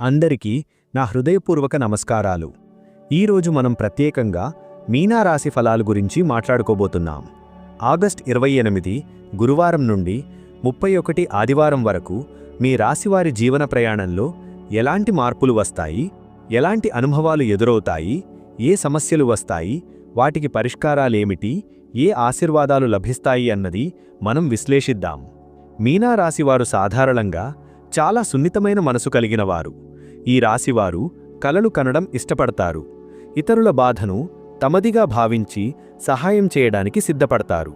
అందరికీ నా హృదయపూర్వక నమస్కారాలు. ఈరోజు మనం ప్రత్యేకంగా మీనా రాశి ఫలాలు గురించి మాట్లాడుకోబోతున్నాం. ఆగస్ట్ ఇరవై ఎనిమిది గురువారం నుండి ముప్పై ఒకటి ఆదివారం వరకు మీ రాశివారి జీవన ప్రయాణంలో ఎలాంటి మార్పులు వస్తాయి? ఎలాంటి అనుభవాలు ఎదురవుతాయి? ఏ సమస్యలు వస్తాయి? వాటికి పరిష్కారాలేమిటి? ఏ ఆశీర్వాదాలు లభిస్తాయి అన్నది మనం విశ్లేషిద్దాం. మీనా రాశివారు సాధారణంగా చాలా సున్నితమైన మనసు కలిగినవారు ఈ రాశివారు కలలు కనడం ఇష్టపడతారు. ఇతరుల బాధను తమదిగా భావించి సహాయం చేయడానికి సిద్ధపడతారు.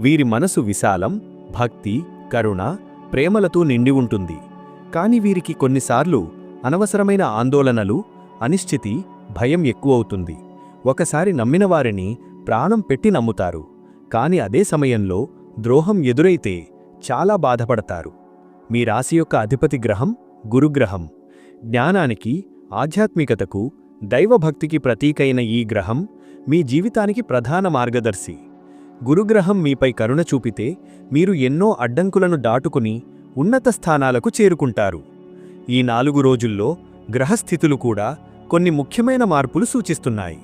వీరి మనసు విశాలం భక్తి కరుణ ప్రేమలతో నిండి ఉంటుంది. కాని వీరికి కొన్నిసార్లు అనవసరమైన ఆందోళనలు అనిశ్చితి భయం ఎక్కువవుతుంది. ఒకసారి నమ్మిన వారిని ప్రాణం పెట్టి నమ్ముతారు. కాని అదే సమయంలో ద్రోహం ఎదురైతే చాలా బాధపడతారు. మీ రాశి యొక్క అధిపతి గ్రహం గురుగ్రహం. జ్ఞానానికి ఆధ్యాత్మికతకు దైవభక్తికి ప్రతీకైన ఈ గ్రహం మీ జీవితానికి ప్రధాన మార్గదర్శి. గురుగ్రహం మీపై కరుణ చూపితే మీరు ఎన్నో అడ్డంకులను దాటుకుని ఉన్నత స్థానాలకు చేరుకుంటారు. ఈ నాలుగు రోజుల్లో గ్రహస్థితులు కూడా కొన్ని ముఖ్యమైన మార్పులు సూచిస్తున్నాయి.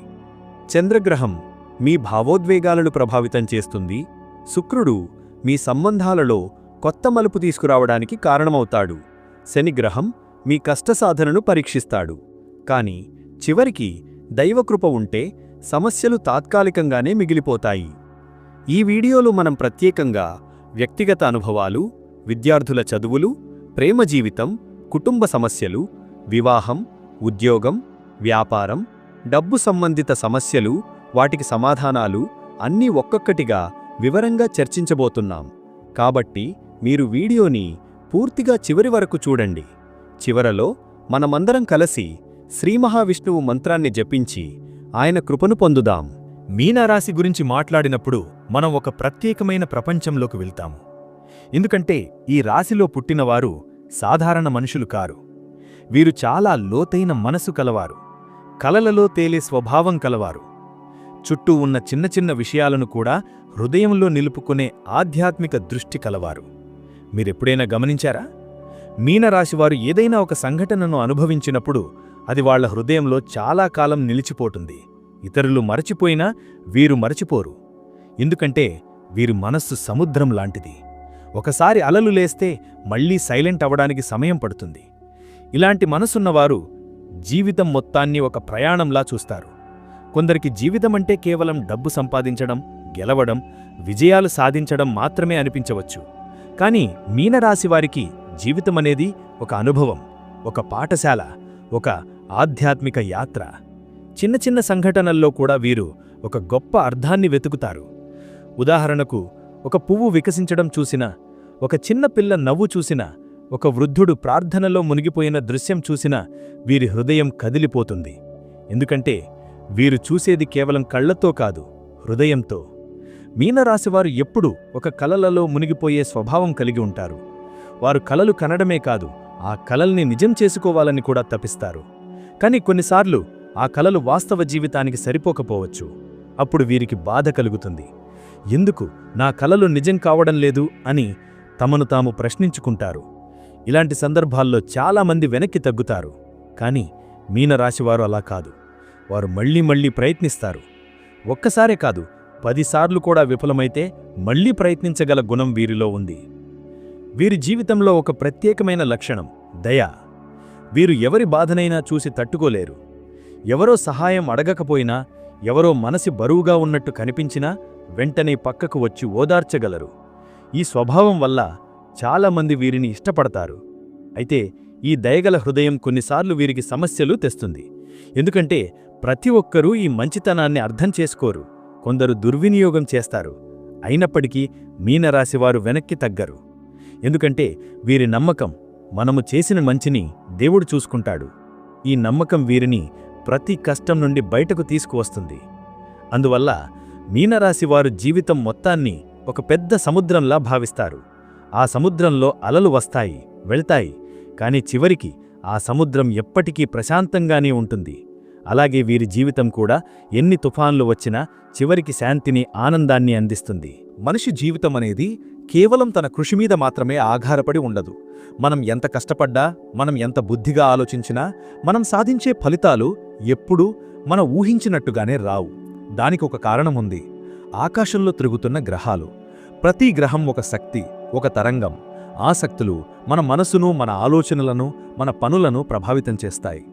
చంద్రగ్రహం మీ భావోద్వేగాలను ప్రభావితం చేస్తుంది. శుక్రుడు మీ సంబంధాలలో కొత్త మలుపు తీసుకురావడానికి కారణమవుతాడు. శనిగ్రహం మీ కష్టసాధనను పరీక్షిస్తాడు. కాని చివరికి దైవకృప ఉంటే సమస్యలు తాత్కాలికంగానే మిగిలిపోతాయి. ఈ వీడియోలో మనం ప్రత్యేకంగా వ్యక్తిగత అనుభవాలు విద్యార్థుల చదువులు ప్రేమ జీవితం కుటుంబ సమస్యలు వివాహం ఉద్యోగం వ్యాపారం డబ్బు సంబంధిత సమస్యలు వాటికి సమాధానాలు అన్నీ ఒక్కొక్కటిగా వివరంగా చర్చించబోతున్నాం. కాబట్టి మీరు వీడియోని పూర్తిగా చివరి వరకు చూడండి. చివరలో మనమందరం కలిసి శ్రీ మహావిష్ణువు మంత్రాన్ని జపించి ఆయన కృపను పొందుదాం. మీనారాశి గురించి మాట్లాడినప్పుడు మనం ఒక ప్రత్యేకమైన ప్రపంచంలోకి వెళ్తాము. ఎందుకంటే ఈ రాశిలో పుట్టినవారు సాధారణ మనుషులు కారు. వీరు చాలా లోతైన మనసు కలవారు. కలలలో తేలే స్వభావం కలవారు. చుట్టూ ఉన్న చిన్న చిన్న విషయాలను కూడా హృదయంలో నిలుపుకునే ఆధ్యాత్మిక దృష్టి కలవారు. మీరెప్పుడైనా గమనించారా? మీనరాశివారు ఏదైనా ఒక సంఘటనను అనుభవించినప్పుడు అది వాళ్ళ హృదయంలో చాలా కాలం నిలిచిపోతుంది. ఇతరులు మరచిపోయినా వీరు మరచిపోరు. ఎందుకంటే వీరి మనస్సు సముద్రం లాంటిది. ఒకసారి అలలు లేస్తే మళ్ళీ సైలెంట్ అవడానికి సమయం పడుతుంది. ఇలాంటి మనసున్నవారు జీవితం మొత్తాన్ని ఒక ప్రయాణంలా చూస్తారు. కొందరికి జీవితమంటే కేవలం డబ్బు సంపాదించడం గెలవడం విజయాలు సాధించడం మాత్రమే అనిపించవచ్చు. కానీ మీనరాశివారికి జీవితమనేది ఒక అనుభవం ఒక పాఠశాల ఒక ఆధ్యాత్మిక యాత్ర. చిన్న చిన్న సంఘటనల్లో కూడా వీరు ఒక గొప్ప అర్థాన్ని వెతుకుతారు. ఉదాహరణకు ఒక పువ్వు వికసించడం చూసినా ఒక చిన్న పిల్ల నవ్వు చూసినా ఒక వృద్ధుడు ప్రార్థనలో మునిగిపోయిన దృశ్యం చూసినా వీరి హృదయం కదిలిపోతుంది. ఎందుకంటే వీరు చూసేది కేవలం కళ్ళతో కాదు హృదయంతో. మీనరాశివారు ఎప్పుడూ ఒక కలలలో మునిగిపోయే స్వభావం కలిగి ఉంటారు. వారు కలలు కనడమే కాదు ఆ కలల్ని నిజం చేసుకోవాలని కూడా తపిస్తారు. కానీ కొన్నిసార్లు ఆ కలలు వాస్తవ జీవితానికి సరిపోకపోవచ్చు. అప్పుడు వీరికి బాధ కలుగుతుంది. ఎందుకు నా కలలు నిజం కావడం లేదు అని తమను తాము ప్రశ్నించుకుంటారు. ఇలాంటి సందర్భాల్లో చాలామంది వెనక్కి తగ్గుతారు. కానీ మీనరాశివారు అలా కాదు. వారు మళ్ళీ మళ్ళీ ప్రయత్నిస్తారు. ఒక్కసారే కాదు పదిసార్లు కూడా విఫలమైతే మళ్ళీ ప్రయత్నించగల గుణం వీరిలో ఉంది. వీరి జీవితంలో ఒక ప్రత్యేకమైన లక్షణం దయ. వీరు ఎవరి బాధనైనా చూసి తట్టుకోలేరు. ఎవరో సహాయం అడగకపోయినా ఎవరో మనసి బరువుగా ఉన్నట్టు కనిపించినా వెంటనే పక్కకు వచ్చి ఓదార్చగలరు. ఈ స్వభావం వల్ల చాలామంది వీరిని ఇష్టపడతారు. అయితే ఈ దయగల హృదయం కొన్నిసార్లు వీరికి సమస్యలు తెస్తుంది. ఎందుకంటే ప్రతి ఒక్కరూ ఈ మంచితనాన్ని అర్థం చేసుకోరు. కొందరు దుర్వినియోగం చేస్తారు. అయినప్పటికీ మీనరాశివారు వెనక్కి తగ్గరు. ఎందుకంటే వీరి నమ్మకం మనము చేసిన మంచిని దేవుడు చూసుకుంటాడు. ఈ నమ్మకం వీరిని ప్రతి కష్టం నుండి బయటకు తీసుకువస్తుంది. అందువల్ల మీనరాశివారు జీవితం మొత్తాన్ని ఒక పెద్ద సముద్రంలా భావిస్తారు. ఆ సముద్రంలో అలలు వస్తాయి వెళ్తాయి కాని చివరికి ఆ సముద్రం ఎప్పటికీ ప్రశాంతంగానే ఉంటుంది. అలాగే వీరి జీవితం కూడా ఎన్ని తుఫాన్లు వచ్చినా చివరికి శాంతిని ఆనందాన్ని అందిస్తుంది. మనిషి జీవితం అనేది కేవలం తన కృషి మీద మాత్రమే ఆధారపడి ఉండదు. మనం ఎంత కష్టపడ్డా మనం ఎంత బుద్ధిగా ఆలోచించినా మనం సాధించే ఫలితాలు ఎప్పుడూ మనం ఊహించినట్టుగానే రావు. దానికి ఒక కారణం ఉంది ఆకాశంలో తిరుగుతున్న గ్రహాలు. ప్రతి గ్రహం ఒక శక్తి ఒక తరంగం. ఆ శక్తులు మన మనసును మన ఆలోచనలను మన పనులను ప్రభావితం చేస్తాయి.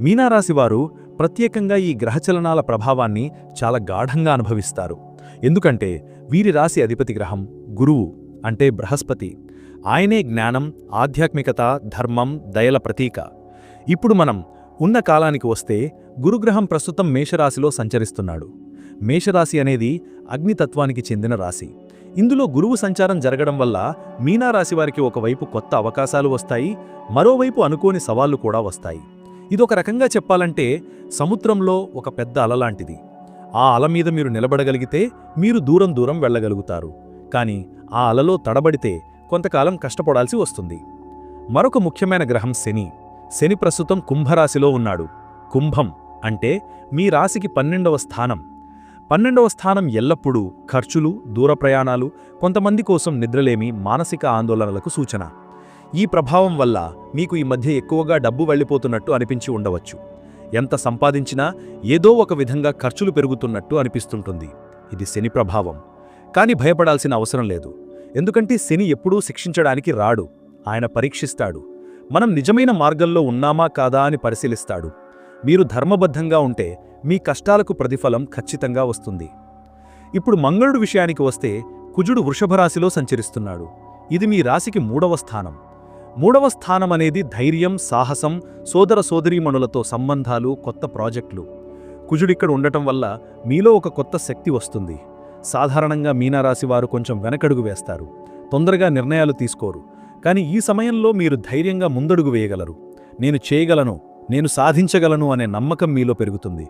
మీనారాశివారు ప్రత్యేకంగా ఈ గ్రహచలనాల ప్రభావాన్ని చాలా గాఢంగా అనుభవిస్తారు. ఎందుకంటే వీరి రాశి అధిపతి గ్రహం. గురువు అంటే బృహస్పతి. ఆయనే జ్ఞానం ఆధ్యాత్మికత ధర్మం దయల ప్రతీక. ఇప్పుడు మనం ఉన్న కాలానికి వస్తే గురుగ్రహం ప్రస్తుతం మేషరాశిలో సంచరిస్తున్నాడు. మేషరాశి అనేది అగ్నితత్వానికి చెందిన రాశి. ఇందులో గురువు సంచారం జరగడం వల్ల మీనారాశి వారికి ఒకవైపు కొత్త అవకాశాలు వస్తాయి మరోవైపు అనుకోని సవాళ్ళు కూడా వస్తాయి. ఇదొక రకంగా చెప్పాలంటే సముద్రంలో ఒక పెద్ద అల లాంటిది. ఆ అల మీద మీరు నిలబడగలిగితే మీరు దూరం దూరం వెళ్ళగలుగుతారు. కానీ ఆ అలలో తడబడితే కొంతకాలం కష్టపడాల్సి వస్తుంది. మరొక ముఖ్యమైన గ్రహం శని. శని ప్రస్తుతం కుంభరాశిలో ఉన్నాడు. కుంభం అంటే మీ రాశికి పన్నెండవ స్థానం. పన్నెండవ స్థానం ఎల్లప్పుడూ ఖర్చులు దూర ప్రయాణాలు కొంతమంది కోసం నిద్రలేమి మానసిక ఆందోళనలకు సూచన. ఈ ప్రభావం వల్ల మీకు ఈ మధ్య ఎక్కువగా డబ్బు వెళ్ళిపోతున్నట్టు అనిపించి ఉండవచ్చు. ఎంత సంపాదించినా ఏదో ఒక విధంగా ఖర్చులు పెరుగుతున్నట్టు అనిపిస్తుంటుంది. ఇది శని ప్రభావం. కాని భయపడాల్సిన అవసరం లేదు. ఎందుకంటే శని ఎప్పుడూ శిక్షించడానికి రాడు. ఆయన పరీక్షిస్తాడు. మనం నిజమైన మార్గంలో ఉన్నామా కాదా అని పరిశీలిస్తాడు. మీరు ధర్మబద్ధంగా ఉంటే మీ కష్టాలకు ప్రతిఫలం ఖచ్చితంగా వస్తుంది. ఇప్పుడు మంగళుడు విషయానికి వస్తే కుజుడు వృషభరాశిలో సంచరిస్తున్నాడు. ఇది మీ రాశికి మూడవ స్థానం. మూడవ స్థానం అనేది ధైర్యం సాహసం సోదర సోదరీమణులతో సంబంధాలు కొత్త ప్రాజెక్టులు. కుజుడిక్కడ ఉండటం వల్ల మీలో ఒక కొత్త శక్తి వస్తుంది. సాధారణంగా మీనారాశి వారు కొంచెం వెనకడుగు వేస్తారు. తొందరగా నిర్ణయాలు తీసుకోరు. కానీ ఈ సమయంలో మీరు ధైర్యంగా ముందడుగు వేయగలరు. నేను చేయగలను నేను సాధించగలను అనే నమ్మకం మీలో పెరుగుతుంది.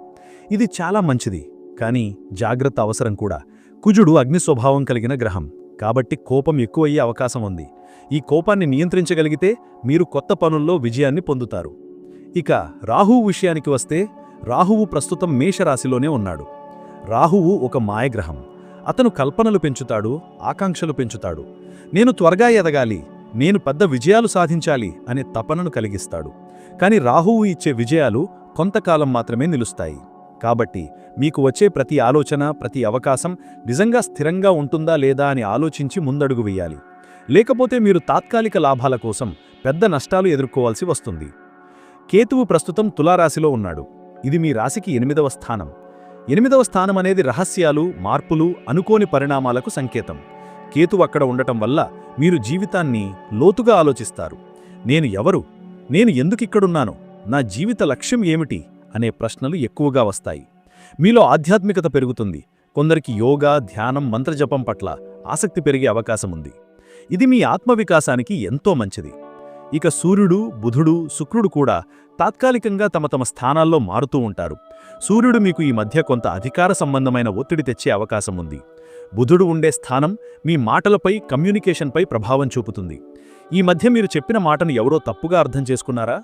ఇది చాలా మంచిది. కానీ జాగ్రత్త అవసరం కూడా. కుజుడు అగ్ని స్వభావం కలిగిన గ్రహం. కాబట్టి కోపం ఎక్కువయ్యే అవకాశం ఉంది. ఈ కోపాన్ని నియంత్రించగలిగితే మీరు కొత్త పనుల్లో విజయాన్ని పొందుతారు. ఇక రాహువు విషయానికి వస్తే రాహువు ప్రస్తుతం మేషరాశిలోనే ఉన్నాడు. రాహువు ఒక మాయగ్రహం. అతను కల్పనలు పెంచుతాడు ఆకాంక్షలు పెంచుతాడు. నేను త్వరగా ఎదగాలి నేను పెద్ద విజయాలు సాధించాలి అనే తపనను కలిగిస్తాడు. కాని రాహువు ఇచ్చే విజయాలు కొంతకాలం మాత్రమే నిలుస్తాయి. కాబట్టి మీకు వచ్చే ప్రతి ఆలోచన ప్రతి అవకాశం నిజంగా స్థిరంగా ఉంటుందా లేదా అని ఆలోచించి ముందడుగు వేయాలి. లేకపోతే మీరు తాత్కాలిక లాభాల కోసం పెద్ద నష్టాలు ఎదుర్కోవాల్సి వస్తుంది. కేతువు ప్రస్తుతం తులారాశిలో ఉన్నాడు. ఇది మీ రాశికి ఎనిమిదవ స్థానం. ఎనిమిదవ స్థానం అనేది రహస్యాలు మార్పులు అనుకోని పరిణామాలకు సంకేతం. కేతు అక్కడ ఉండటం వల్ల మీరు జీవితాన్ని లోతుగా ఆలోచిస్తారు. నేను ఎవరు? నేను ఎందుకిక్కడున్నాను నా జీవిత లక్ష్యం ఏమిటి? అనే ప్రశ్నలు ఎక్కువగా వస్తాయి. మీలో ఆధ్యాత్మికత పెరుగుతుంది. కొందరికి యోగా ధ్యానం మంత్రజపం పట్ల ఆసక్తి పెరిగే అవకాశం ఉంది ఇది మీ ఆత్మవికాసానికి ఎంతో మంచిది. ఇక సూర్యుడు బుధుడు శుక్రుడు కూడా తాత్కాలికంగా తమ తమ స్థానాల్లో మారుతూ ఉంటారు. సూర్యుడు మీకు ఈ మధ్య కొంత అధికార సంబంధమైన ఒత్తిడి తెచ్చే అవకాశం ఉంది. బుధుడు ఉండే స్థానం మీ మాటలపై కమ్యూనికేషన్పై ప్రభావం చూపుతుంది. ఈ మధ్య మీరు చెప్పిన మాటను ఎవరో తప్పుగా అర్థం చేసుకున్నారా?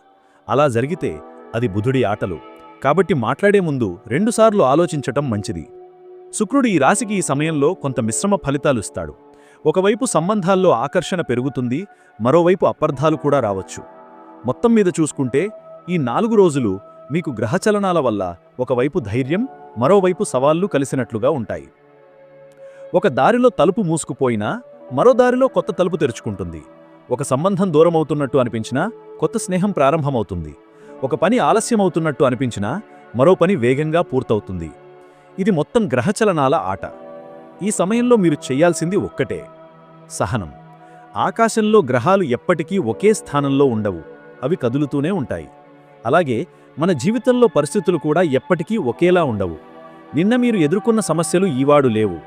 అలా జరిగితే అది బుధుడి ఆటలు. కాబట్టి మాట్లాడే ముందు రెండుసార్లు ఆలోచించటం మంచిది. శుక్రుడు ఈ రాశికి ఈ సమయంలో కొంత మిశ్రమ ఫలితాలు ఇస్తాడు. ఒకవైపు సంబంధాల్లో ఆకర్షణ పెరుగుతుంది మరోవైపు అపర్ధాలు కూడా రావచ్చు. మొత్తం మీద చూసుకుంటే ఈ నాలుగు రోజులు మీకు గ్రహచలనాల వల్ల ఒకవైపు ధైర్యం మరోవైపు సవాళ్ళు కలిసినట్లుగా ఉంటాయి. ఒక దారిలో తలుపు మూసుకుపోయినా మరో దారిలో కొత్త తలుపు తెరుచుకుంటుంది. ఒక సంబంధం దూరమవుతున్నట్టు అనిపించినా కొత్త స్నేహం ప్రారంభమవుతుంది. ఒక పని ఆలస్యమవుతున్నట్టు అనిపించినా మరో పని వేగంగా పూర్తవుతుంది. ఇది మొత్తం గ్రహచలనాల ఆట. ఈ సమయంలో మీరు చెయ్యాల్సింది ఒక్కటే. సహనం. ఆకాశంలో గ్రహాలు ఎప్పటికీ ఒకే స్థానంలో ఉండవు. అవి కదులుతూనే ఉంటాయి. అలాగే మన జీవితంలో పరిస్థితులు కూడా ఎప్పటికీ ఒకేలా ఉండవు. నిన్న మీరు ఎదుర్కొన్న సమస్యలు ఈవాడు లేవు.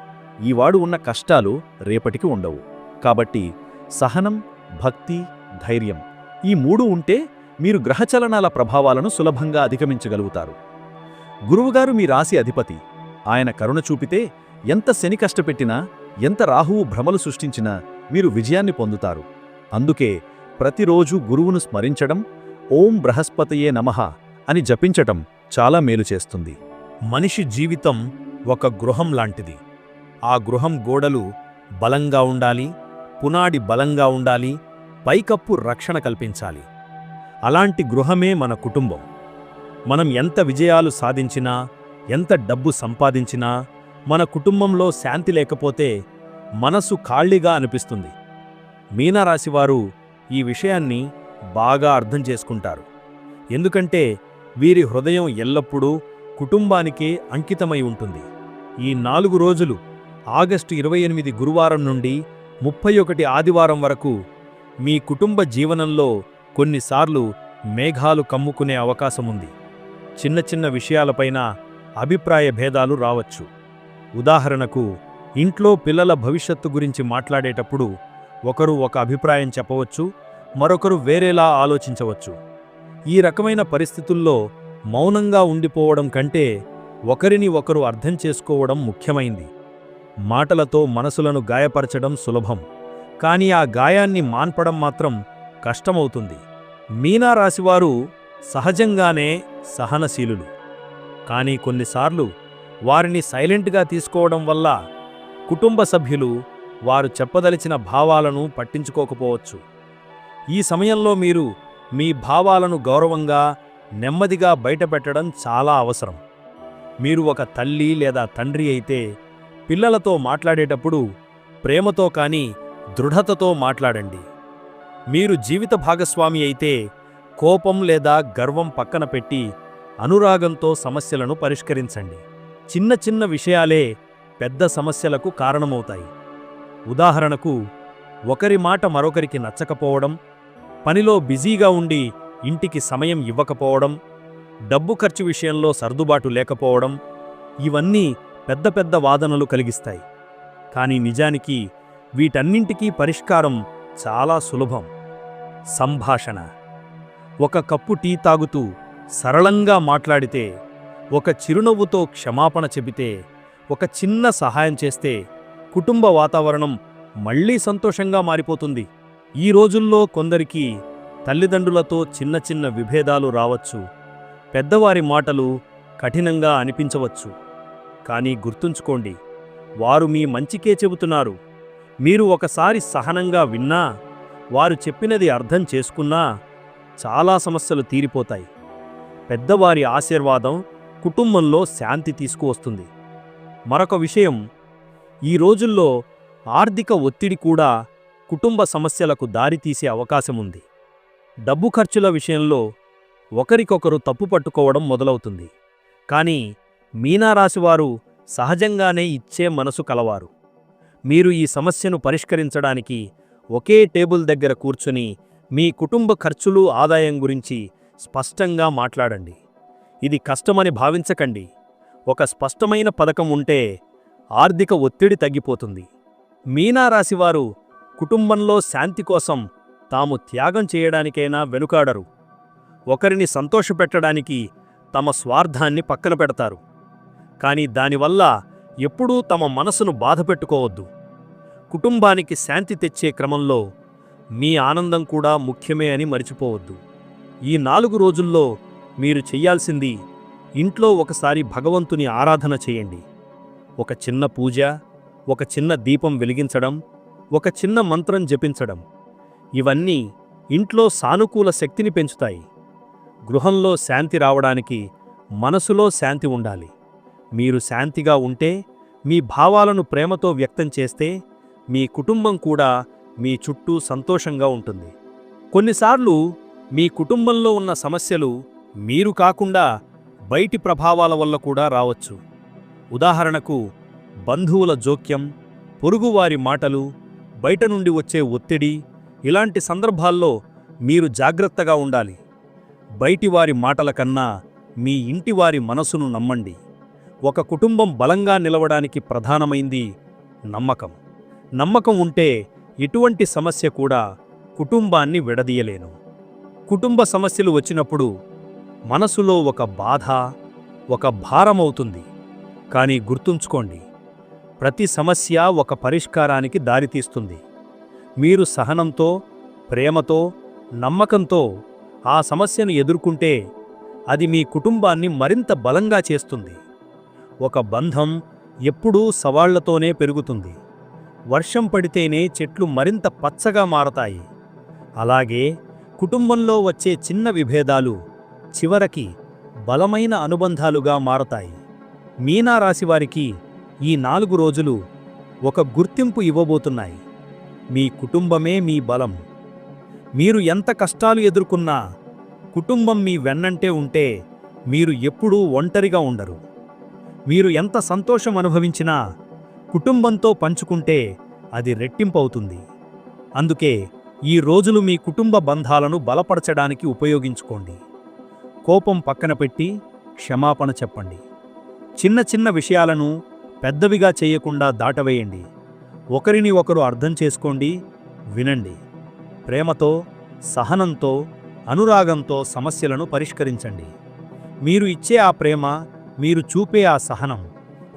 ఈవాడు ఉన్న కష్టాలు రేపటికి ఉండవు. కాబట్టి సహనం భక్తి ధైర్యం ఈ మూడు ఉంటే మీరు గ్రహచలనాల ప్రభావాలను సులభంగా అధిగమించగలుగుతారు. గురువుగారు మీ రాశి అధిపతి. ఆయన కరుణ చూపితే ఎంత శని కష్టపెట్టినా ఎంత రాహువు భ్రమలు సృష్టించినా మీరు విజయాన్ని పొందుతారు. అందుకే ప్రతిరోజు గురువును స్మరించడం ఓం బృహస్పతయే నమః అని జపించటం చాలా మేలు చేస్తుంది. మనిషి జీవితం ఒక గృహం లాంటిది. ఆ గృహం గోడలు బలంగా ఉండాలి పునాడి బలంగా ఉండాలి పైకప్పు రక్షణ కల్పించాలి. అలాంటి గృహమే మన కుటుంబం. మనం ఎంత విజయాలు సాధించినా ఎంత డబ్బు సంపాదించినా మన కుటుంబంలో శాంతి లేకపోతే మనసు ఖాళీగా అనిపిస్తుంది. మీనరాశివారు ఈ విషయాన్ని బాగా అర్థం చేసుకుంటారు. ఎందుకంటే వీరి హృదయం ఎల్లప్పుడూ కుటుంబానికే అంకితమై ఉంటుంది. ఈ నాలుగు రోజులు ఆగస్టు ఇరవై ఎనిమిది గురువారం నుండి ముప్పై ఒకటి ఆదివారం వరకు మీ కుటుంబ జీవనంలో కొన్నిసార్లు మేఘాలు కమ్ముకునే అవకాశముంది. చిన్న చిన్న విషయాలపైన అభిప్రాయ భేదాలు రావచ్చు. ఉదాహరణకు ఇంట్లో పిల్లల భవిష్యత్తు గురించి మాట్లాడేటప్పుడు ఒకరు ఒక అభిప్రాయం చెప్పవచ్చు మరొకరు వేరేలా ఆలోచించవచ్చు. ఈ రకమైన పరిస్థితుల్లో మౌనంగా ఉండిపోవడం కంటే ఒకరిని ఒకరు అర్థం చేసుకోవడం ముఖ్యమైంది. మాటలతో మనసులను గాయపరచడం సులభం కానీ ఆ గాయాన్ని మాన్పడం మాత్రం కష్టమవుతుంది. మీనా రాశివారు సహజంగానే సహనశీలులు. కానీ కొన్నిసార్లు వారిని సైలెంట్గా తీసుకోవడం వల్ల కుటుంబ సభ్యులు వారు చెప్పదలిచిన భావాలను పట్టించుకోకపోవచ్చు. ఈ సమయంలో మీరు మీ భావాలను గౌరవంగా నెమ్మదిగా బయటపెట్టడం చాలా అవసరం. మీరు ఒక తల్లి లేదా తండ్రి అయితే పిల్లలతో మాట్లాడేటప్పుడు ప్రేమతో కానీ దృఢతతో మాట్లాడండి. మీరు జీవిత భాగస్వామి అయితే కోపం లేదా గర్వం పక్కన పెట్టి అనురాగంతో సమస్యలను పరిష్కరించండి. చిన్న చిన్న విషయాలే పెద్ద సమస్యలకు కారణమవుతాయి. ఉదాహరణకు ఒకరి మాట మరొకరికి నచ్చకపోవడం పనిలో బిజీగా ఉండి ఇంటికి సమయం ఇవ్వకపోవడం డబ్బు ఖర్చు విషయంలో సర్దుబాటు లేకపోవడం ఇవన్నీ పెద్ద పెద్ద వాదనలు కలిగిస్తాయి. కానీ నిజానికి వీటన్నింటికీ పరిష్కారం చాలా సులభం. సంభాషణ. ఒక కప్పు టీ తాగుతూ సరళంగా మాట్లాడితే ఒక చిరునవ్వుతో క్షమాపణ చెబితే ఒక చిన్న సహాయం చేస్తే కుటుంబ వాతావరణం మళ్ళీ సంతోషంగా మారిపోతుంది. ఈ రోజుల్లో కొందరికి తల్లిదండ్రులతో చిన్న చిన్న విభేదాలు రావచ్చు. పెద్దవారి మాటలు కఠినంగా అనిపించవచ్చు. కానీ గుర్తుంచుకోండి వారు మీ మంచికే చెబుతున్నారు. మీరు ఒకసారి సహనంగా విన్నా వారు చెప్పినది అర్థం చేసుకున్నా చాలా సమస్యలు తీరిపోతాయి. పెద్దవారి ఆశీర్వాదం కుటుంబంలో శాంతి తీసుకువస్తుంది. మరొక విషయం ఈ రోజుల్లో ఆర్థిక ఒత్తిడి కూడా కుటుంబ సమస్యలకు దారితీసే అవకాశముంది డబ్బు ఖర్చుల విషయంలో ఒకరికొకరు తప్పు పట్టుకోవడం మొదలవుతుంది. కానీ మీనారాశివారు సహజంగానే ఇచ్చే మనసు కలవారు. మీరు ఈ సమస్యను పరిష్కరించడానికి ఒకే టేబుల్ దగ్గర కూర్చుని మీ కుటుంబ ఖర్చులు ఆదాయం గురించి స్పష్టంగా మాట్లాడండి. ఇది కష్టమని భావించకండి. ఒక స్పష్టమైన పథకం ఉంటే ఆర్థిక ఒత్తిడి తగ్గిపోతుంది. మీనారాశివారు కుటుంబంలో శాంతి కోసం తాము త్యాగం చేయడానికైనా వెనుకాడరు. ఒకరిని సంతోషపెట్టడానికి తమ స్వార్థాన్ని పక్కన పెడతారు. కానీ దానివల్ల ఎప్పుడూ తమ మనసును బాధపెట్టుకోవద్దు కుటుంబానికి శాంతి తెచ్చే క్రమంలో మీ ఆనందం కూడా ముఖ్యమే అని మరిచిపోవద్దు. ఈ నాలుగు రోజుల్లో మీరు చెయ్యాల్సింది ఇంట్లో ఒకసారి భగవంతుని ఆరాధన చేయండి. ఒక చిన్న పూజ ఒక చిన్న దీపం వెలిగించడం ఒక చిన్న మంత్రం జపించడం ఇవన్నీ ఇంట్లో సానుకూల శక్తిని పెంచుతాయి. గృహంలో శాంతి రావడానికి మనసులో శాంతి ఉండాలి. మీరు శాంతిగా ఉంటే మీ భావాలను ప్రేమతో వ్యక్తం చేస్తే మీ కుటుంబం కూడా మీ చుట్టూ సంతోషంగా ఉంటుంది. కొన్నిసార్లు మీ కుటుంబంలో ఉన్న సమస్యలు మీరు కాకుండా బయటి ప్రభావాల వల్ల కూడా రావచ్చు. ఉదాహరణకు బంధువుల జోక్యం పొరుగువారి మాటలు బయట నుండి వచ్చే ఒత్తిడి ఇలాంటి సందర్భాల్లో మీరు జాగ్రత్తగా ఉండాలి. బయటివారి మాటల కన్నా మీ ఇంటివారి మనసును నమ్మండి. ఒక కుటుంబం బలంగా నిలవడానికి ప్రధానమైంది నమ్మకం. నమ్మకం ఉంటే ఎటువంటి సమస్య కూడా కుటుంబాన్ని విడదీయలేను. కుటుంబ సమస్యలు వచ్చినప్పుడు మనసులో ఒక బాధ ఒక భారమవుతుంది. కానీ గుర్తుంచుకోండి ప్రతి సమస్య ఒక పరిష్కారానికి దారితీస్తుంది. మీరు సహనంతో ప్రేమతో నమ్మకంతో ఆ సమస్యను ఎదుర్కొంటే అది మీ కుటుంబాన్ని మరింత బలంగా చేస్తుంది. ఒక బంధం ఎప్పుడూ సవాళ్ళతోనే పెరుగుతుంది. వర్షం పడితేనే చెట్లు మరింత పచ్చగా మారతాయి. అలాగే కుటుంబంలో వచ్చే చిన్న విభేదాలు చివరికి బలమైన అనుబంధాలుగా మారతాయి. మీనా వారికి ఈ నాలుగు రోజులు ఒక గుర్తింపు ఇవ్వబోతున్నాయి. మీ కుటుంబమే మీ బలం. మీరు ఎంత కష్టాలు ఎదుర్కొన్నా కుటుంబం మీ వెన్నంటే ఉంటే మీరు ఎప్పుడూ ఒంటరిగా ఉండరు. మీరు ఎంత సంతోషం అనుభవించినా కుటుంబంతో పంచుకుంటే అది రెట్టింపవుతుంది. అందుకే ఈ రోజులు మీ కుటుంబ బంధాలను బలపరచడానికి ఉపయోగించుకోండి. కోపం పక్కన పెట్టి క్షమాపణ చెప్పండి. చిన్న చిన్న విషయాలను పెద్దవిగా చేయకుండా దాటవేయండి. ఒకరిని ఒకరు అర్థం చేసుకోండి వినండి. ప్రేమతో సహనంతో అనురాగంతో సమస్యలను పరిష్కరించండి. మీరు ఇచ్చే ఆ ప్రేమ మీరు చూపే ఆ సహనం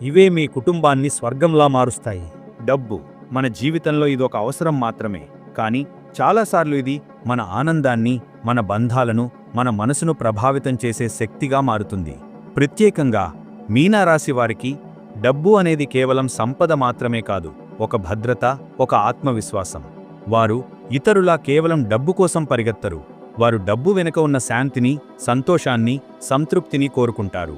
ఇవే మీ కుటుంబాన్ని స్వర్గంలా మారుస్తాయి. డబ్బు. మన జీవితంలో ఇది ఒక అవసరం మాత్రమే కానీ చాలాసార్లు ఇది మన ఆనందాన్ని మన బంధాలను మన మనసును ప్రభావితం చేసే శక్తిగా మారుతుంది. ప్రత్యేకంగా మీనారాశి వారికి డబ్బు అనేది కేవలం సంపద మాత్రమే కాదు ఒక భద్రత ఒక ఆత్మవిశ్వాసం. వారు ఇతరులా కేవలం డబ్బు కోసం పరిగెత్తరు. వారు డబ్బు వెనుక ఉన్న శాంతిని సంతోషాన్ని సంతృప్తిని కోరుకుంటారు.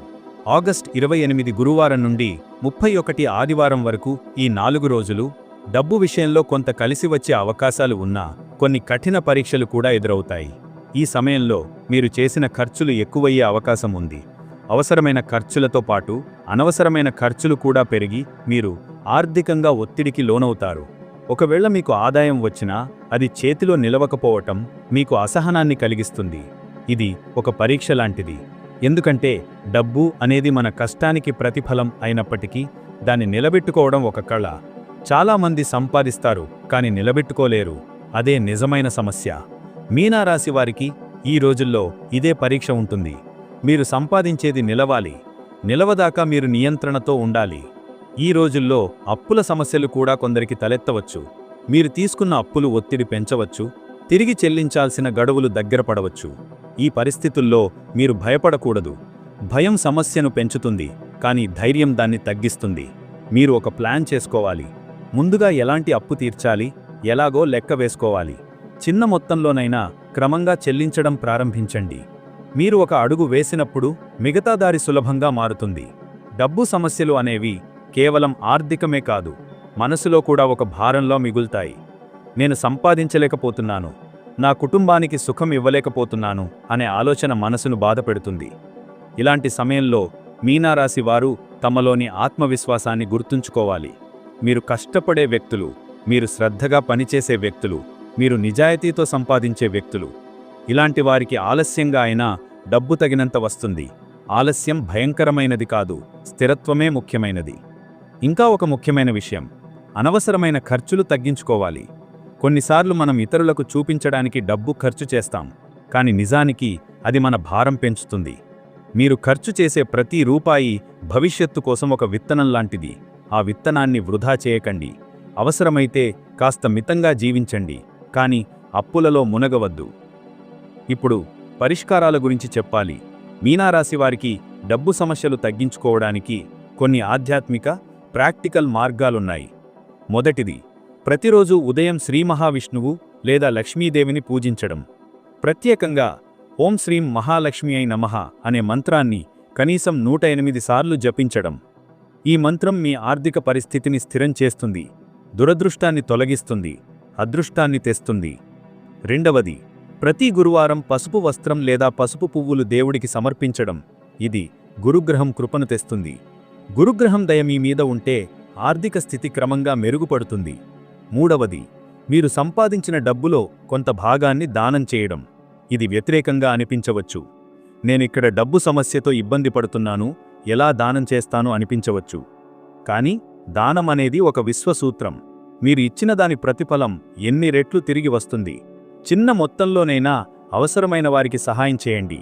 ఆగస్ట్ ఇరవై ఎనిమిది గురువారం నుండి ముప్పై ఒకటి ఆదివారం వరకు ఈ నాలుగు రోజులు డబ్బు విషయంలో కొంత కలిసి వచ్చే అవకాశాలు ఉన్నా కొన్ని కఠిన పరీక్షలు కూడా ఎదురవుతాయి. ఈ సమయంలో మీరు చేసిన ఖర్చులు ఎక్కువయ్యే అవకాశం ఉంది. అవసరమైన ఖర్చులతో పాటు అనవసరమైన ఖర్చులు కూడా పెరిగి మీరు ఆర్థికంగా ఒత్తిడికి లోనవుతారు. ఒకవేళ మీకు ఆదాయం వచ్చినా అది చేతిలో నిలవకపోవటం మీకు అసహనాన్ని కలిగిస్తుంది. ఇది ఒక పరీక్ష లాంటిది. ఎందుకంటే డబ్బు అనేది మన కష్టానికి ప్రతిఫలం అయినప్పటికీ దాన్ని నిలబెట్టుకోవడం ఒక కళ. చాలామంది సంపాదిస్తారు కానీ నిలబెట్టుకోలేరు. అదే నిజమైన సమస్య. మీనారాశి వారికి ఈ రోజుల్లో ఇదే పరీక్ష ఉంటుంది. మీరు సంపాదించేది నిలవాలి. నిలవదాకా మీరు నియంత్రణతో ఉండాలి. ఈ రోజుల్లో అప్పుల సమస్యలు కూడా కొందరికి తలెత్తవచ్చు. మీరు తీసుకున్న అప్పులు ఒత్తిడి పెంచవచ్చు. తిరిగి చెల్లించాల్సిన గడువులు దగ్గర పడవచ్చు. ఈ పరిస్థితుల్లో మీరు భయపడకూడదు. భయం సమస్యను పెంచుతుంది కానీ ధైర్యం దాన్ని తగ్గిస్తుంది. మీరు ఒక ప్లాన్ చేసుకోవాలి. ముందుగా ఎలాంటి అప్పు తీర్చాలి? ఎలాగో లెక్క వేసుకోవాలి. చిన్న మొత్తంలోనైనా క్రమంగా చెల్లించడం ప్రారంభించండి. మీరు ఒక అడుగు వేసినప్పుడు మిగతా దారి సులభంగా మారుతుంది. డబ్బు సమస్యలు అనేవి కేవలం ఆర్థికమే కాదు మనసులో కూడా ఒక భారంలో మిగులుతాయి. నేను సంపాదించలేకపోతున్నాను నా కుటుంబానికి సుఖం ఇవ్వలేకపోతున్నాను అనే ఆలోచన మనసును బాధపెడుతుంది. ఇలాంటి సమయంలో మీనారాశి వారు తమలోని ఆత్మవిశ్వాసాన్ని గుర్తుంచుకోవాలి. మీరు కష్టపడే వ్యక్తులు మీరు శ్రద్ధగా పనిచేసే వ్యక్తులు మీరు నిజాయితీతో సంపాదించే వ్యక్తులు. ఇలాంటి వారికి ఆలస్యంగా అయినా డబ్బు తగినంత వస్తుంది. ఆలస్యం భయంకరమైనది కాదు స్థిరత్వమే ముఖ్యమైనది. ఇంకా ఒక ముఖ్యమైన విషయం. అనవసరమైన ఖర్చులు తగ్గించుకోవాలి. కొన్నిసార్లు మనం ఇతరులకు చూపించడానికి డబ్బు ఖర్చు చేస్తాం కాని నిజానికి అది మన భారం పెంచుతుంది. మీరు ఖర్చు చేసే ప్రతి రూపాయి భవిష్యత్తు కోసం ఒక విత్తనం లాంటిది. ఆ విత్తనాన్ని వృధా చేయకండి. అవసరమైతే కాస్త మితంగా జీవించండి. కానీ అప్పులలో మునగవద్దు. ఇప్పుడు పరిష్కారాల గురించి చెప్పాలి. మీనారాశి వారికి డబ్బు సమస్యలు తగ్గించుకోవడానికి కొన్ని ఆధ్యాత్మిక ప్రాక్టికల్ మార్గాలున్నాయి. మొదటిది ప్రతిరోజు ఉదయం శ్రీ మహావిష్ణువు లేదా లక్ష్మీదేవిని పూజించడం. ప్రత్యేకంగా ఓం శ్రీం మహాలక్ష్మి అయి నమః అనే మంత్రాన్ని కనీసం నూట ఎనిమిది సార్లు జపించడం. ఈ మంత్రం మీ ఆర్థిక పరిస్థితిని స్థిరం చేస్తుంది. దురదృష్టాన్ని తొలగిస్తుంది. అదృష్టాన్ని తెస్తుంది. రెండవది ప్రతి గురువారం పసుపు వస్త్రం లేదా పసుపు పువ్వులు దేవుడికి సమర్పించడం. ఇది గురుగ్రహం కృపను తెస్తుంది. గురుగ్రహం దయ మీ మీద ఉంటే ఆర్థిక స్థితి క్రమంగా మెరుగుపడుతుంది. మూడవది మీరు సంపాదించిన డబ్బులో కొంత భాగాన్ని దానం చేయడం. ఇది వ్యతిరేకంగా అనిపించవచ్చు. నేనిక్కడ డబ్బు సమస్యతో ఇబ్బంది పడుతున్నాను ఎలా దానం చేస్తాను అనిపించవచ్చు. కానీ దానం అనేది ఒక విశ్వసూత్రం. మీరు ఇచ్చిన దాని ప్రతిఫలం ఎన్ని రెట్లు తిరిగి వస్తుంది? చిన్న మొత్తంలోనైనా అవసరమైన వారికి సహాయం చేయండి.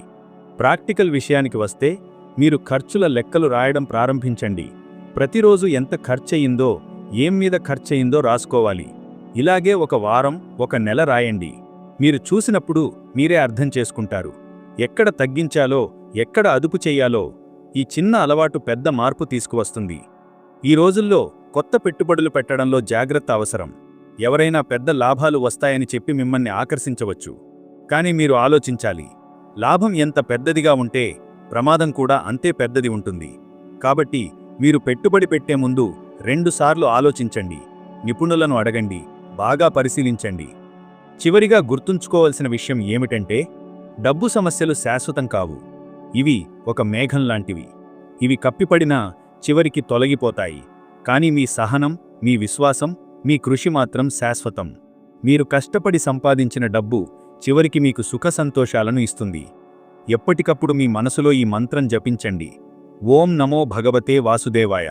ప్రాక్టికల్ విషయానికి వస్తే మీరు ఖర్చుల లెక్కలు రాయడం ప్రారంభించండి. ప్రతిరోజు ఎంత ఖర్చయిందో ఏం మీద ఖర్చయిందో రాసుకోవాలి. ఇలాగే ఒక వారం ఒక నెల రాయండి. మీరు చూసినప్పుడు మీరే అర్థం చేసుకుంటారు. ఎక్కడ తగ్గించాలో ఎక్కడ అదుపు చేయాలో ఈ చిన్న అలవాటు పెద్ద మార్పు తీసుకువస్తుంది. ఈ రోజుల్లో కొత్త పెట్టుబడులు పెట్టడంలో జాగ్రత్త అవసరం. ఎవరైనా పెద్ద లాభాలు వస్తాయని చెప్పి మిమ్మల్ని ఆకర్షించవచ్చు. కానీ మీరు ఆలోచించాలి. లాభం ఎంత పెద్దదిగా ఉంటే ప్రమాదం కూడా అంతే పెద్దది ఉంటుంది. కాబట్టి మీరు పెట్టుబడి పెట్టే ముందు రెండుసార్లు ఆలోచించండి. నిపుణులను అడగండి. బాగా పరిశీలించండి. చివరిగా గుర్తుంచుకోవలసిన విషయం ఏమిటంటే డబ్బు సమస్యలు శాశ్వతం కావు. ఇవి ఒక మేఘం లాంటివి ఇవి కప్పిపడినా చివరికి తొలగిపోతాయి. కానీ మీ సహనం మీ విశ్వాసం మీ కృషి మాత్రం శాశ్వతం. మీరు కష్టపడి సంపాదించిన డబ్బు చివరికి మీకు సుఖ సంతోషాలను ఇస్తుంది. ఎప్పటికప్పుడు మీ మనసులో ఈ మంత్రం జపించండి. ఓం నమో భగవతే వాసుదేవాయ.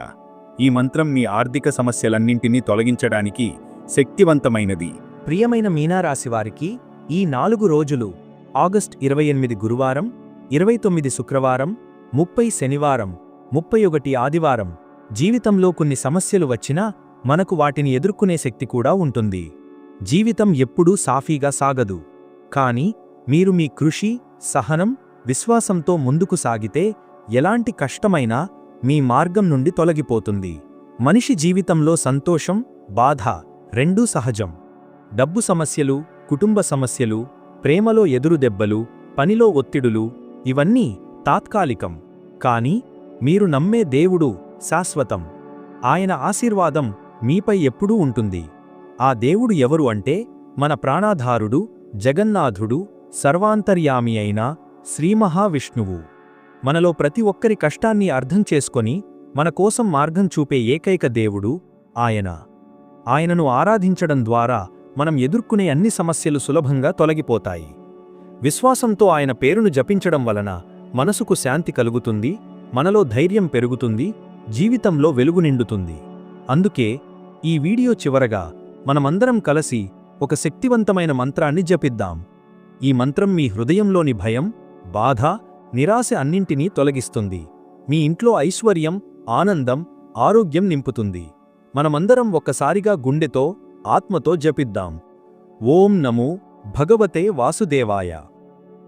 ఈ మంత్రం మీ ఆర్థిక సమస్యలన్నింటినీ తొలగించడానికి శక్తివంతమైనది. ప్రియమైన మీనారాశివారికి ఈ నాలుగు రోజులు ఆగస్ట్ ఇరవై ఎనిమిది గురువారం ఇరవై తొమ్మిది శుక్రవారం ముప్పై శనివారం ముప్పై ఒకటి ఆదివారం జీవితంలో కొన్ని సమస్యలు వచ్చినా మనకు వాటిని ఎదుర్కొనే శక్తి కూడా ఉంటుంది. జీవితం ఎప్పుడూ సాఫీగా సాగదు. కాని మీరు మీ కృషి సహనం విశ్వాసంతో ముందుకు సాగితే ఎలాంటి కష్టమైనా మీ మార్గం నుండి తొలగిపోతుంది. మనిషి జీవితంలో సంతోషం బాధ రెండూ సహజం. డబ్బు సమస్యలు కుటుంబ సమస్యలు ప్రేమలో ఎదురుదెబ్బలు పనిలో ఒత్తిడులు ఇవన్నీ తాత్కాలికం. కాని మీరు నమ్మే దేవుడు శాశ్వతం. ఆయన ఆశీర్వాదం మీపై ఎప్పుడూ ఉంటుంది. ఆ దేవుడు ఎవరు అంటే మన ప్రాణాధారుడు జగన్నాథుడు సర్వాంతర్యామి అయిన శ్రీమహావిష్ణువు మనలో ప్రతి ఒక్కరి కష్టాన్ని అర్థం చేసుకొని మన కోసం మార్గం చూపే ఏకైక దేవుడు ఆయన. ఆయనను ఆరాధించడం ద్వారా మనం ఎదుర్కొనే అన్ని సమస్యలు సులభంగా తొలగిపోతాయి. విశ్వాసంతో ఆయన పేరును జపించడం వలన మనసుకు శాంతి కలుగుతుంది మనలో ధైర్యం పెరుగుతుంది జీవితంలో వెలుగు నిండుతుంది. అందుకే ఈ వీడియో చివరగా మనమందరం కలిసి ఒక శక్తివంతమైన మంత్రాన్ని జపిద్దాం. ఈ మంత్రం మీ హృదయంలోని భయం బాధ నిరాశ అన్నింటినీ తొలగిస్తుంది. మీ ఇంట్లో ఐశ్వర్యం ఆనందం ఆరోగ్యం నింపుతుంది. మనమందరం ఒక్కసారిగా గుండెతో ఆత్మతో జపిద్దాం. ఓం నమో భగవతే వాసుదేవాయ.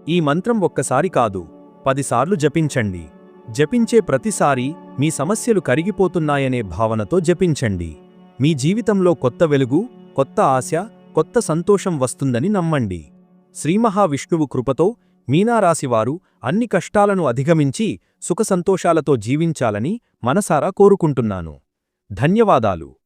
ఈ మంత్రం ఒక్కసారి కాదు పదిసార్లు జపించండి. జపించే ప్రతిసారి మీ సమస్యలు కరిగిపోతున్నాయనే భావనతో జపించండి. మీ జీవితంలో కొత్త వెలుగు కొత్త ఆశ కొత్త సంతోషం వస్తుందని నమ్మండి. శ్రీమహావిష్ణువు కృపతో మీనారాశివారు అన్ని కష్టాలను అధిగమించి సుఖసంతోషాలతో జీవించాలని మనసారా కోరుకుంటున్నాను. ధన్యవాదాలు.